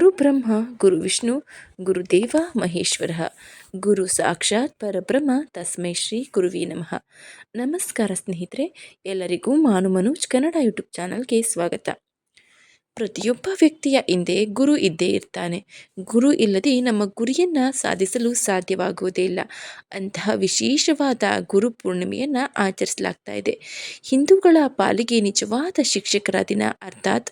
ಗುರು ಬ್ರಹ್ಮ, ಗುರು ವಿಷ್ಣು ಗುರುದೇವ ಮಹೇಶ್ವರ. ಗುರು ಸಾಕ್ಷಾತ್ ಪರಬ್ರಹ್ಮ, ತಸ್ಮೈ ಶ್ರೀ ಗುರುವಿ ನಮಃ. ನಮಸ್ಕಾರ ಸ್ನೇಹಿತರೆ, ಎಲ್ಲರಿಗೂ ಮಾನು ಮನೋಜ್ ಕನ್ನಡ ಯೂಟ್ಯೂಬ್ ಚಾನಲ್ಗೆ ಸ್ವಾಗತ. ಪ್ರತಿಯೊಬ್ಬ ವ್ಯಕ್ತಿಯ ಹಿಂದೆ ಗುರು ಇದ್ದೇ ಇರ್ತಾನೆ. ಗುರು ಇಲ್ಲದೆ ನಮ್ಮ ಗುರಿಯನ್ನು ಸಾಧಿಸಲು ಸಾಧ್ಯವಾಗುವುದೇ ಇಲ್ಲ. ಅಂತಹ ವಿಶೇಷವಾದ ಗುರು ಪೂರ್ಣಿಮೆಯನ್ನು ಆಚರಿಸಲಾಗ್ತಾ ಇದೆ. ಹಿಂದೂಗಳ ಪಾಲಿಗೆ ನಿಜವಾದ ಶಿಕ್ಷಕರ ದಿನ. ಅರ್ಥಾತ್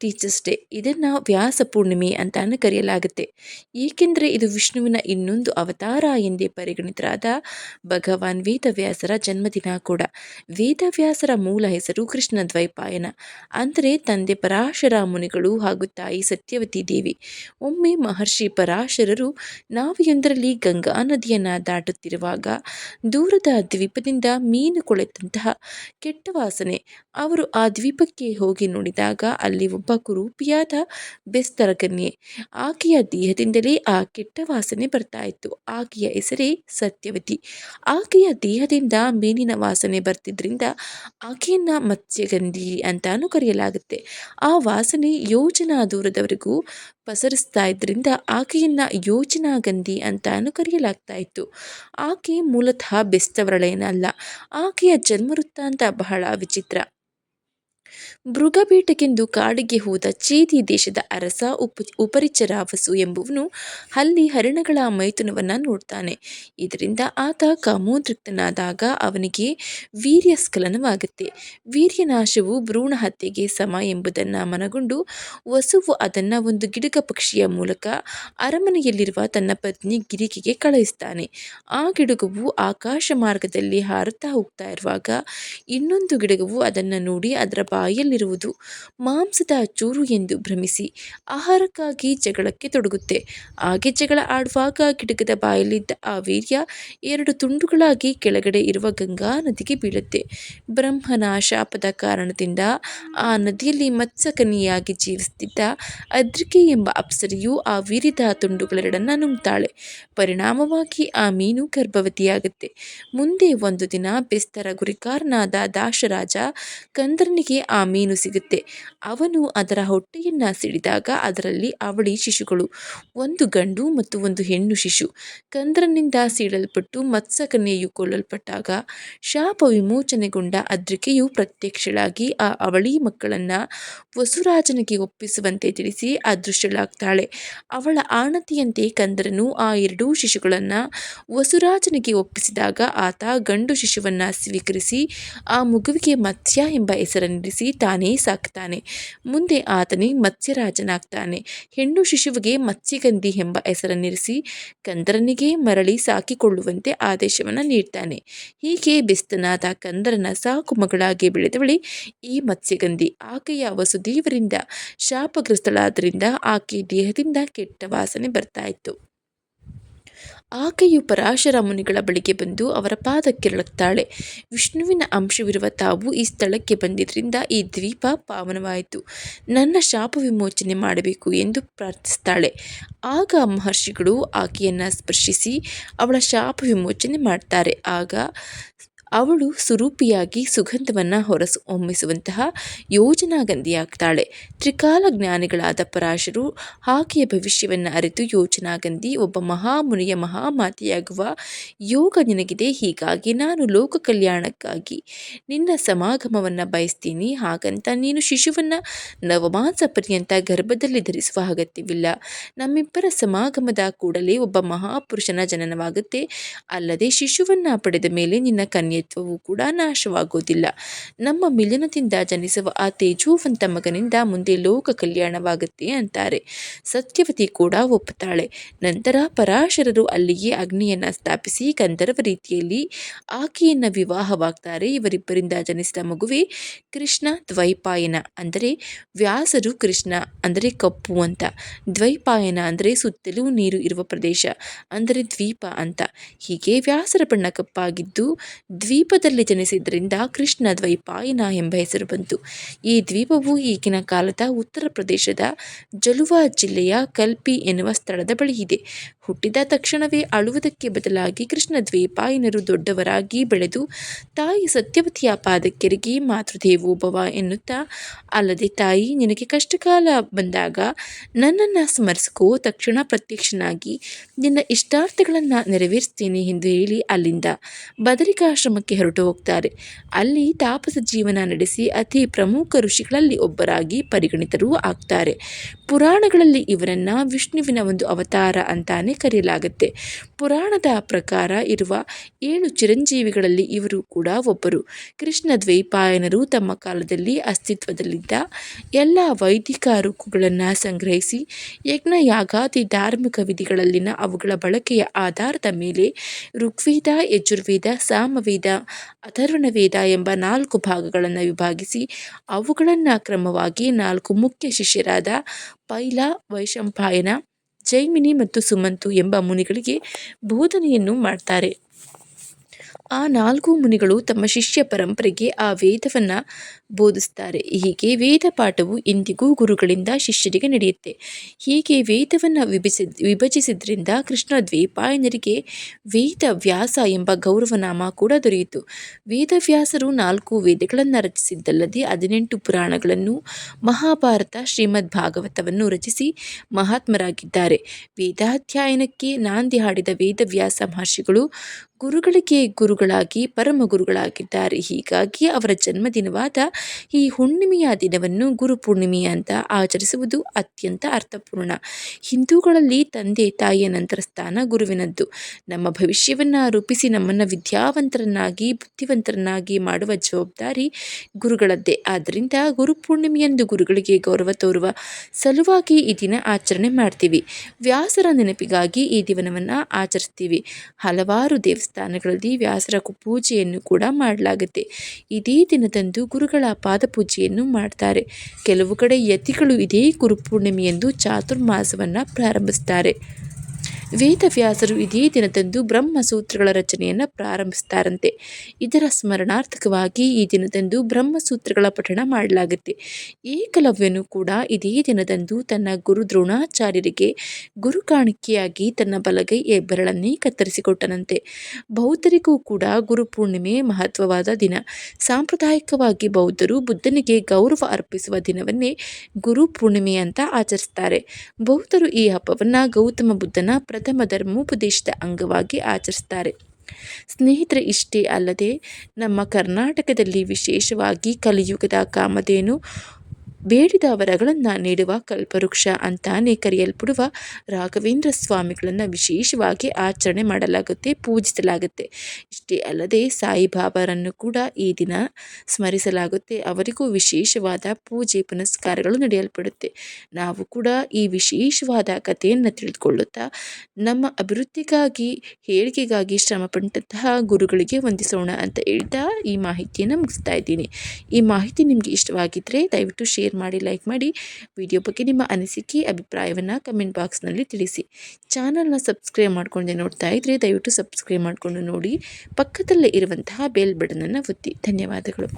ಟೀಚರ್ಸ್ ಡೇ ಇದನ್ನು ವ್ಯಾಸ ಪೂರ್ಣಿಮೆ ಅಂತಾನು ಕರೆಯಲಾಗುತ್ತೆ. ಏಕೆಂದರೆ ಇದು ವಿಷ್ಣುವಿನ ಇನ್ನೊಂದು ಅವತಾರ ಎಂದೇ ಪರಿಗಣಿತರಾದ ಭಗವಾನ್ ವೇದವ್ಯಾಸರ ಜನ್ಮದಿನ ಕೂಡ. ವೇದವ್ಯಾಸರ ಮೂಲ ಹೆಸರು ಕೃಷ್ಣ ದ್ವೈಪಾಯನ. ಅಂದರೆ ತಂದೆ ಪರಾಶರ ಮುನಿಗಳು ಹಾಗೂ ತಾಯಿ ಸತ್ಯವತಿ ದೇವಿ. ಒಮ್ಮೆ ಮಹರ್ಷಿ ಪರಾಶರರು ನಾವೆಯೊಂದರಲ್ಲಿ ಗಂಗಾ ನದಿಯನ್ನು ದಾಟುತ್ತಿರುವಾಗ ದೂರದ ದ್ವೀಪದಿಂದ ಮೀನು ಕೊಳೆತಂತಹ ಕೆಟ್ಟ ವಾಸನೆ ಅವರು ಆ ದ್ವೀಪಕ್ಕೆ ಹೋಗಿ ನೋಡಿದಾಗ ಅಲ್ಲಿ ಒಬ್ಬ ಕುರೂಪಿಯಾದ ಬೆಸ್ತರಗನ್ಯೆ. ಆಕೆಯ ದೇಹದಿಂದಲೇ ಆ ಕೆಟ್ಟ ವಾಸನೆ ಬರ್ತಾ ಇತ್ತು ಆಕೆಯ ಹೆಸರೇ ಸತ್ಯವತಿ. ಆಕೆಯ ದೇಹದಿಂದ ಮೀನಿನ ವಾಸನೆ ಬರ್ತಿದ್ರಿಂದ ಆಕೆಯನ್ನ ಮತ್ಸ್ಯಗಂಧಿ ಅಂತಾನು ಕರೆಯಲಾಗುತ್ತೆ. ಆ ವಾಸನೆ ಯೋಜನಾ ದೂರದವರೆಗೂ ಪಸರಿಸ್ತಾ ಇದ್ರಿಂದ ಆಕೆಯನ್ನ ಯೋಜನಾ ಗಂಧಿ ಅಂತಾನು ಕರೆಯಲಾಗ್ತಾ ಇತ್ತು ಆಕೆ ಮೂಲತಃ ಬೆಸ್ತವರಳೇನಲ್ಲ ಆಕೆಯ ಜನ್ಮ ವೃತ್ತಾಂತ ಬಹಳ ವಿಚಿತ್ರ. ಮೃಗಬೇಟೆಗೆಂದು ಕಾಡಿಗೆ ಹೋದ ಚೀತಿ ದೇಶದ ಅರಸ ಉಪ ಉಪರಿಚರಾವಸು ಎಂಬುವನು ಅಲ್ಲಿ ಹರಿಣಗಳ ಮೈಥುನವನ್ನು ನೋಡ್ತಾನೆ. ಇದರಿಂದ ಆತ ಕಾಮೋದ್ರಿಕ್ತನಾದಾಗ ಅವನಿಗೆ ವೀರ್ಯ ಸ್ಖಲನವಾಗುತ್ತೆ. ವೀರ್ಯನಾಶವು ಭ್ರೂಣ ಹತ್ಯೆಗೆ ಸಮ ಎಂಬುದನ್ನು ಮನಗೊಂಡು ವಸುವು ಅದನ್ನು ಒಂದು ಗಿಡಗ ಪಕ್ಷಿಯ ಮೂಲಕ ಅರಮನೆಯಲ್ಲಿರುವ ತನ್ನ ಪತ್ನಿ ಗಿರಿಕೆಗೆ ಕಳುಹಿಸ್ತಾನೆ. ಆ ಗಿಡಗವು ಆಕಾಶ ಮಾರ್ಗದಲ್ಲಿ ಹಾರುತ್ತಾ ಹೋಗ್ತಾ ಇರುವಾಗ ಇನ್ನೊಂದು ಗಿಡಗವು ಅದನ್ನು ನೋಡಿ ಅದರ ಬಾಯಲ್ಲಿರುವುದು. ಮಾಂಸದ ಚೂರು ಎಂದು ಭ್ರಮಿಸಿ ಆಹಾರಕ್ಕಾಗಿ ಜಗಳಕ್ಕೆ ತೊಡಗುತ್ತೆ. ಹಾಗೆ ಜಗಳ ಆಡುವಾಗ ಗಿಡಗದ ಬಾಯಲ್ಲಿದ್ದ ಆ ವೀರ್ಯ ಎರಡು ತುಂಡುಗಳಾಗಿ ಕೆಳಗಡೆ ಇರುವ ಗಂಗಾ ನದಿಗೆ ಬೀಳುತ್ತೆ. ಬ್ರಹ್ಮನ ಶಾಪದ ಕಾರಣದಿಂದ ಆ ನದಿಯಲ್ಲಿ ಮತ್ಸಕನಿಯಾಗಿ ಜೀವಿಸುತ್ತಿದ್ದ ಅದ್ರಿಕೆ ಎಂಬ ಅಪ್ಸರಿಯು ಆ ವೀರ್ಯದ ತುಂಡುಗಳೆರಡನ್ನ ನುಂಗ್ತಾಳೆ. ಪರಿಣಾಮವಾಗಿ ಆ ಮೀನು ಗರ್ಭವತಿಯಾಗುತ್ತೆ. ಮುಂದೆ ಒಂದು ದಿನ ಬೆಸ್ತರ ಗುರಿಕಾರನಾದ ದಾಶರಾಜ ಕಂದರನಿಗೆ ಆ ಮೀನು ಸಿಗುತ್ತೆ. ಅವನು ಅದರ ಹೊಟ್ಟೆಯನ್ನು ಸಿಡಿದಾಗ ಅದರಲ್ಲಿ ಅವಳಿ ಶಿಶುಗಳು, ಒಂದು ಗಂಡು ಮತ್ತು ಒಂದು ಹೆಣ್ಣು ಶಿಶು. ಕಂದ್ರನಿಂದ ಸೀಳಲ್ಪಟ್ಟು ಮತ್ಸ್ಯಕನ್ಯೆಯು ಕೊಲ್ಲಲ್ಪಟ್ಟಾಗ ಶಾಪ ವಿಮೋಚನೆಗೊಂಡ ಅದ್ರಿಕೆಯು ಪ್ರತ್ಯಕ್ಷಳಾಗಿ ಆ ಅವಳಿ ಮಕ್ಕಳನ್ನು ವಸುರಾಜನಿಗೆ ಒಪ್ಪಿಸುವಂತೆ ತಿಳಿಸಿ ಅದೃಶ್ಯಳಾಗ್ತಾಳೆ ಅವಳ ಆಣತಿಯಂತೆ ಕಂದ್ರನು ಆ ಎರಡೂ ಶಿಶುಗಳನ್ನು ವಸುರಾಜನಿಗೆ ಒಪ್ಪಿಸಿದಾಗ ಆತ ಗಂಡು ಶಿಶುವನ್ನು ಸ್ವೀಕರಿಸಿ, ಆ ಮಗುವಿಗೆ ಮತ್ಸ್ಯ ಎಂಬ ಹೆಸರನ್ನಿರಿಸಿ ತಾನೇ ಸಾಕ್ತಾನೆ. ಮುಂದೆ ಆತನೇ ಮತ್ಸ್ಯರಾಜನಾಗ್ತಾನೆ. ಹೆಣ್ಣು ಶಿಶುವಿಗೆ ಮತ್ಸ್ಯಗಂಧಿ ಎಂಬ ಹೆಸರನ್ನಿರಿಸಿ ಕಂದರನಿಗೆ ಮರಳಿ ಸಾಕಿಕೊಳ್ಳುವಂತೆ ಆದೇಶವನ್ನು ನೀಡ್ತಾನೆ. ಹೀಗೆ ಬೆಸ್ತನಾದ ಕಂದರನ ಸಾಕು ಮಗಳಾಗಿ ಬೆಳೆದವಳಿ ಈ ಮತ್ಸ್ಯಗಂಧಿ. ಆಕೆಯ ವಸುದೇವರಿಂದ ಶಾಪಗ್ರಸ್ತಳಾದ್ದರಿಂದ ಆಕೆ ದೇಹದಿಂದ ಕೆಟ್ಟ ವಾಸನೆ ಬರ್ತಾ ಇತ್ತು. ಆಕೆಯು ಪರಾಶರ ಮುನಿಗಳ ಬಳಿಗೆ ಬಂದು ಅವರ ಪಾದಕ್ಕೆರಳುತ್ತಾಳೆ. ವಿಷ್ಣುವಿನ ಅಂಶವಿರುವ ತಾವು ಈ ಸ್ಥಳಕ್ಕೆ ಬಂದಿದ್ದರಿಂದ ಈ ದ್ವೀಪ ಪಾವನವಾಯಿತು. ನನ್ನ ಶಾಪ ವಿಮೋಚನೆ ಮಾಡಬೇಕು ಎಂದು ಪ್ರಾರ್ಥಿಸ್ತಾಳೆ. ಆಗ ಮಹರ್ಷಿಗಳು ಆಕೆಯನ್ನು ಸ್ಪರ್ಶಿಸಿ ಅವಳ ಶಾಪ ವಿಮೋಚನೆ ಮಾಡ್ತಾರೆ. ಆಗ ಅವಳು ಸುರೂಪಿಯಾಗಿ ಸುಗಂಧವನ್ನು ಹೊರಸು ಹೊಮ್ಮಿಸುವಂತಹ ಯೋಜನಾಗಂಧಿಯಾಗ್ತಾಳೆ ತ್ರಿಕಾಲ ಜ್ಞಾನಿಗಳಾದ ಪರಾಶರು ಆಕೆಯ ಭವಿಷ್ಯವನ್ನು ಅರಿತು ಯೋಜನಾಗಂಧಿ ಒಬ್ಬ ಮಹಾಮುನಿಯ ಮಹಾಮಾತೆಯಾಗುವ, ಯೋಗ ನಿನಗಿದೆ, ಹೀಗಾಗಿ ನಾನು ಲೋಕ ಕಲ್ಯಾಣಕ್ಕಾಗಿ ನಿನ್ನ ಸಮಾಗಮವನ್ನು ಬಯಸ್ತೀನಿ. ಹಾಗಂತ ನೀನು ಶಿಶುವನ್ನು ನವಮಾಸ ಪರ್ಯಂತ ಗರ್ಭದಲ್ಲಿ ಧರಿಸುವ ಅಗತ್ಯವಿಲ್ಲ. ನಮ್ಮಿಬ್ಬರ ಸಮಾಗಮದ ಕೂಡಲೇ ಒಬ್ಬ ಮಹಾಪುರುಷನ ಜನನವಾಗುತ್ತೆ. ಅಲ್ಲದೆ ಶಿಶುವನ್ನು ಪಡೆದ ಮೇಲೆ ನಿನ್ನ ಕನ್ಯೆ ವ್ಯಕ್ತಿತ್ವವು ಕೂಡ ನಾಶವಾಗುವುದಿಲ್ಲ ನಮ್ಮ ಮಿಲನದಿಂದ ಜನಿಸುವ ಆ ತೇಜೋವಂತ ಮಗನಿಂದ ಮುಂದೆ ಲೋಕ ಕಲ್ಯಾಣವಾಗುತ್ತೆ ಅಂತಾರೆ. ಸತ್ಯವತಿ ಕೂಡ ಒಪ್ಪುತ್ತಾಳೆ. ನಂತರ ಪರಾಶರರು ಅಲ್ಲಿಯೇ ಅಗ್ನಿಯನ್ನು ಸ್ಥಾಪಿಸಿ ಗಂಧರ್ವ ರೀತಿಯಲ್ಲಿ ಆಕೆಯನ್ನ ವಿವಾಹವಾಗ್ತಾರೆ. ಇವರಿಬ್ಬರಿಂದ ಜನಿಸಿದ ಮಗುವೆ ಕೃಷ್ಣ ದ್ವೈಪಾಯನ, ಅಂದರೆ ವ್ಯಾಸರು ಕೃಷ್ಣ, ಅಂದರೆ ಕಪ್ಪು ಅಂತ. ದ್ವೈಪಾಯನ ಅಂದರೆ ಸುತ್ತಲೂ ನೀರು ಇರುವ ಪ್ರದೇಶ, ಅಂದರೆ ದ್ವೀಪ ಅಂತ. ಹೀಗೆ ವ್ಯಾಸರ ಬಣ್ಣ ಕಪ್ಪಾಗಿದ್ದು ದ್ವೀಪದಲ್ಲಿ ಜನಿಸಿದ್ದರಿಂದ ಕೃಷ್ಣ ದ್ವೈಪಾಯನ ಎಂಬ ಹೆಸರು ಬಂತು. ಈ ದ್ವೀಪವು ಈಗಿನ ಕಾಲದ ಉತ್ತರ ಪ್ರದೇಶದ ಜಲುವಾ ಜಿಲ್ಲೆಯ ಕಲ್ಪಿ ಎನ್ನುವ ಸ್ಥಳದ ಬಳಿ ಇದೆ. ಹುಟ್ಟಿದ ತಕ್ಷಣವೇ ಅಳುವುದಕ್ಕೆ ಬದಲಾಗಿ ಕೃಷ್ಣ ದ್ವೈಪಾಯನರು ದೊಡ್ಡವರಾಗಿ ಬೆಳೆದು ತಾಯಿ ಸತ್ಯವತಿಯ ಪಾದಕ್ಕೆರಿಗಿ ಮಾತೃದೇವೋಭವ ಎನ್ನುತ್ತಾ, ಅಲ್ಲದೆ ತಾಯಿ ನಿನಗೆ ಕಷ್ಟಕಾಲ ಬಂದಾಗ ನನ್ನನ್ನು ಸ್ಮರಿಸಿಕೋ, ತಕ್ಷಣ ಪ್ರತ್ಯಕ್ಷನಾಗಿ ನಿನ್ನ ಇಷ್ಟಾರ್ಥಗಳನ್ನು ನೆರವೇರಿಸ್ತೀನಿ ಎಂದು ಹೇಳಿ ಅಲ್ಲಿಂದ ಬದರಿಕಾಶ್ರಮಕ್ಕೆ ಹೊರಟು ಹೋಗ್ತಾರೆ. ಅಲ್ಲಿ ತಾಪಸ ಜೀವನ ನಡೆಸಿ ಅತಿ ಪ್ರಮುಖ ಋಷಿಗಳಲ್ಲಿ ಒಬ್ಬರಾಗಿ ಪರಿಗಣಿತರೂ ಆಗ್ತಾರೆ. ಪುರಾಣಗಳಲ್ಲಿ ಇವರನ್ನು ವಿಷ್ಣುವಿನ ಒಂದು ಅವತಾರ ಅಂತಾನೆ ಕರೆಯಲಾಗುತ್ತೆ. ಪುರಾಣದ ಪ್ರಕಾರ ಇರುವ ಏಳು ಚಿರಂಜೀವಿಗಳಲ್ಲಿ ಇವರು ಕೂಡ ಒಬ್ಬರು. ಕೃಷ್ಣ ದ್ವೈಪಾಯನರು ತಮ್ಮ ಕಾಲದಲ್ಲಿ ಅಸ್ತಿತ್ವದಲ್ಲಿದ್ದ ಎಲ್ಲ ವೈದಿಕ ರುಕುಗಳನ್ನು ಸಂಗ್ರಹಿಸಿ ಯಜ್ಞ ಯಾಗಾದಿ ಧಾರ್ಮಿಕ ವಿಧಿಗಳಲ್ಲಿನ ಅವುಗಳ ಬಳಕೆಯ ಆಧಾರದ ಮೇಲೆ ಋಗ್ವೇದ, ಯಜುರ್ವೇದ, ಸಾಮವೇದ, ಅಥರ್ವಣವೇದ ಎಂಬ ನಾಲ್ಕು ಭಾಗಗಳನ್ನು ವಿಭಾಗಿಸಿ ಅವುಗಳನ್ನು ಕ್ರಮವಾಗಿ ನಾಲ್ಕು ಮುಖ್ಯ ಶಿಷ್ಯರಾದ ಪೈಲ ವೈಶಂಪಾಯನ ಜೈಮಿನಿ ಮತ್ತು ಸುಮಂತು ಎಂಬ ಮುನಿಗಳಿಗೆ ಬೋಧನೆಯನ್ನು ಮಾಡ್ತಾರೆ. ಆ ನಾಲ್ಕು ಮುನಿಗಳು ತಮ್ಮ ಶಿಷ್ಯ ಪರಂಪರೆಗೆ ಆ ವೇದವನ್ನು ಬೋಧಿಸ್ತಾರೆ. ಹೀಗೆ ವೇದ ಪಾಠವು ಇಂದಿಗೂ ಗುರುಗಳಿಂದ ಶಿಷ್ಯರಿಗೆ ನಡೆಯುತ್ತೆ. ಹೀಗೆ ವೇದವನ್ನು ವಿಭಜಿಸಿ, ವಿಭಜಿಸಿದ್ರಿಂದ ಕೃಷ್ಣ ದ್ವೀಪಾಯನರಿಗೆ ವೇದ ವ್ಯಾಸ ಎಂಬ ಗೌರವನಾಮ ಕೂಡ ದೊರೆಯಿತು. ವೇದವ್ಯಾಸರು ನಾಲ್ಕು ವೇದಗಳನ್ನು ರಚಿಸಿದ್ದಲ್ಲದೆ ಹದಿನೆಂಟು ಪುರಾಣಗಳನ್ನು ಮಹಾಭಾರತ ಶ್ರೀಮದ್ ಭಾಗವತವನ್ನು ರಚಿಸಿ ಮಹಾತ್ಮರಾಗಿದ್ದಾರೆ. ವೇದಾಧ್ಯಯನಕ್ಕೆ ನಾಂದಿ ಹಾಡಿದ ವೇದವ್ಯಾಸ ಮಹರ್ಷಿಗಳು ಗುರುಗಳಿಗೆ ಗುರುಗಳಾಗಿ, ಪರಮ ಗುರುಗಳಾಗಿದ್ದಾರೆ. ಹೀಗಾಗಿ ಅವರ ಜನ್ಮದಿನವಾದ ಈ ಹುಣ್ಣಿಮೆಯ ದಿನವನ್ನು ಗುರು ಪೂರ್ಣಿಮೆ ಅಂತ ಆಚರಿಸುವುದು ಅತ್ಯಂತ ಅರ್ಥಪೂರ್ಣ. ಹಿಂದೂಗಳಲ್ಲಿ ತಂದೆ ತಾಯಿಯ ನಂತರ ಸ್ಥಾನ ಗುರುವಿನದ್ದು. ನಮ್ಮ ಭವಿಷ್ಯವನ್ನು ರೂಪಿಸಿ ನಮ್ಮನ್ನು ವಿದ್ಯಾವಂತರನ್ನಾಗಿ, ಬುದ್ಧಿವಂತರನ್ನಾಗಿ ಮಾಡುವ ಜವಾಬ್ದಾರಿ ಗುರುಗಳದ್ದೇ. ಆದ್ದರಿಂದ ಗುರು ಪೂರ್ಣಿಮೆಯಂದು ಗುರುಗಳಿಗೆ ಗೌರವ ತೋರುವ ಸಲುವಾಗಿ ಈ ದಿನ ಆಚರಣೆ ಮಾಡ್ತೀವಿ. ವ್ಯಾಸರ ನೆನಪಿಗಾಗಿ ಈ ದಿನವನ್ನು ಆಚರಿಸ್ತೀವಿ. ಹಲವಾರು ದೇವಸ್ಥಾನಗಳಲ್ಲಿ ವ್ಯಾಸರ ಪೂಜೆಯನ್ನು ಕೂಡ ಮಾಡಲಾಗುತ್ತೆ. ಇದೇ ದಿನದಂದು ಗುರುಗಳ ಪಾದಪೂಜೆಯನ್ನು ಮಾಡ್ತಾರೆ. ಕೆಲವು ಕಡೆ ಯತಿಗಳು ಇದೇ ಗುರುಪೂರ್ಣಿಮೆಯಂದು ಚಾತುರ್ಮಾಸವನ್ನು ಪ್ರಾರಂಭಿಸ್ತಾರೆ. ವೇದವ್ಯಾಸರು ಇದೇ ದಿನದಂದು ಬ್ರಹ್ಮಸೂತ್ರಗಳ ರಚನೆಯನ್ನು ಪ್ರಾರಂಭಿಸ್ತಾರಂತೆ. ಇದರ ಸ್ಮರಣಾರ್ಥಕವಾಗಿ ಈ ದಿನದಂದು ಬ್ರಹ್ಮಸೂತ್ರಗಳ ಪಠಣ ಮಾಡಲಾಗುತ್ತೆ. ಏಕಲವ್ಯನು ಕೂಡ ಇದೇ ದಿನದಂದು ತನ್ನ ಗುರು ದ್ರೋಣಾಚಾರ್ಯರಿಗೆ ಗುರು ಕಾಣಿಕೆಯಾಗಿ ತನ್ನ ಬಲಗೈ ಬೆರಳನ್ನೇ ಕತ್ತರಿಸಿಕೊಟ್ಟನಂತೆ. ಬೌದ್ಧರಿಗೂ ಕೂಡ ಗುರು ಪೂರ್ಣಿಮೆ ಮಹತ್ವವಾದ ದಿನ. ಸಾಂಪ್ರದಾಯಿಕವಾಗಿ ಬೌದ್ಧರು ಬುದ್ಧನಿಗೆ ಗೌರವ ಅರ್ಪಿಸುವ ದಿನವನ್ನೇ ಗುರು ಪೂರ್ಣಿಮೆ ಅಂತ ಆಚರಿಸ್ತಾರೆ. ಬೌದ್ಧರು ಈ ಹಬ್ಬವನ್ನು ಗೌತಮ ಬುದ್ಧನ ಪ್ರಥಮ ಧರ್ಮೋಪದೇಶದ ಅಂಗವಾಗಿ ಆಚರಿಸ್ತಾರೆ ಸ್ನೇಹಿತರೆ ಇಷ್ಟೇ ಅಲ್ಲದೆ ನಮ್ಮ ಕರ್ನಾಟಕದಲ್ಲಿ ವಿಶೇಷವಾಗಿ ಕಲಿಯುಗದ ಕಾಮಧೇನು ಬೇಡಿದ ವರಗಳನ್ನು ನೀಡುವ ಕಲ್ಪವೃಕ್ಷ ಅಂತಾನೆ ಕರೆಯಲ್ಪಡುವ ರಾಘವೇಂದ್ರ ಸ್ವಾಮಿಗಳನ್ನು ವಿಶೇಷವಾಗಿ ಆಚರಣೆ ಮಾಡಲಾಗುತ್ತೆ, ಪೂಜಿಸಲಾಗುತ್ತೆ. ಇಷ್ಟೇ ಅಲ್ಲದೆ ಸಾಯಿಬಾಬಾರನ್ನು ಕೂಡ ಈ ದಿನ ಸ್ಮರಿಸಲಾಗುತ್ತೆ. ಅವರಿಗೂ ವಿಶೇಷವಾದ ಪೂಜೆ ಪುನಸ್ಕಾರಗಳು ನಡೆಯಲ್ಪಡುತ್ತೆ. ನಾವು ಕೂಡ ಈ ವಿಶೇಷವಾದ ಕಥೆಯನ್ನು ತಿಳಿದುಕೊಳ್ಳುತ್ತಾ, ನಮ್ಮ ಅಭಿವೃದ್ಧಿಗಾಗಿ ಹೇಳಿಕೆಗಾಗಿ ಶ್ರಮಪಟ್ಟಂತಹ ಗುರುಗಳಿಗೆ ವಂದಿಸೋಣ ಅಂತ ಹೇಳ್ತಾ ಈ ಮಾಹಿತಿಯನ್ನು ಮುಗಿಸ್ತಾ ಇದ್ದೀನಿ. ಈ ಮಾಹಿತಿ ನಿಮಗೆ ಇಷ್ಟವಾಗಿದ್ದರೆ ದಯವಿಟ್ಟು ಶೇರ್ ಶೇರ್ ಮಾಡಿ ಲೈಕ್ ಮಾಡಿ. ವಿಡಿಯೋ ಬಗ್ಗೆ ನಿಮ್ಮ ಅನಿಸಿಕೆ, ಅಭಿಪ್ರಾಯವನ್ನು ಕಮೆಂಟ್ ಬಾಕ್ಸ್ನಲ್ಲಿ ತಿಳಿಸಿ. ಚಾನಲ್ನ ಸಬ್ಸ್ಕ್ರೈಬ್ ಮಾಡ್ಕೊಂಡೆ ನೋಡ್ತಾ ಇದ್ರೆ ದಯವಿಟ್ಟು ಸಬ್ಸ್ಕ್ರೈಬ್ ಮಾಡಿಕೊಂಡು ನೋಡಿ. ಪಕ್ಕದಲ್ಲೇ ಇರುವಂತಹ ಬೆಲ್ ಬಟನನ್ನು ಒತ್ತಿ. ಧನ್ಯವಾದಗಳು.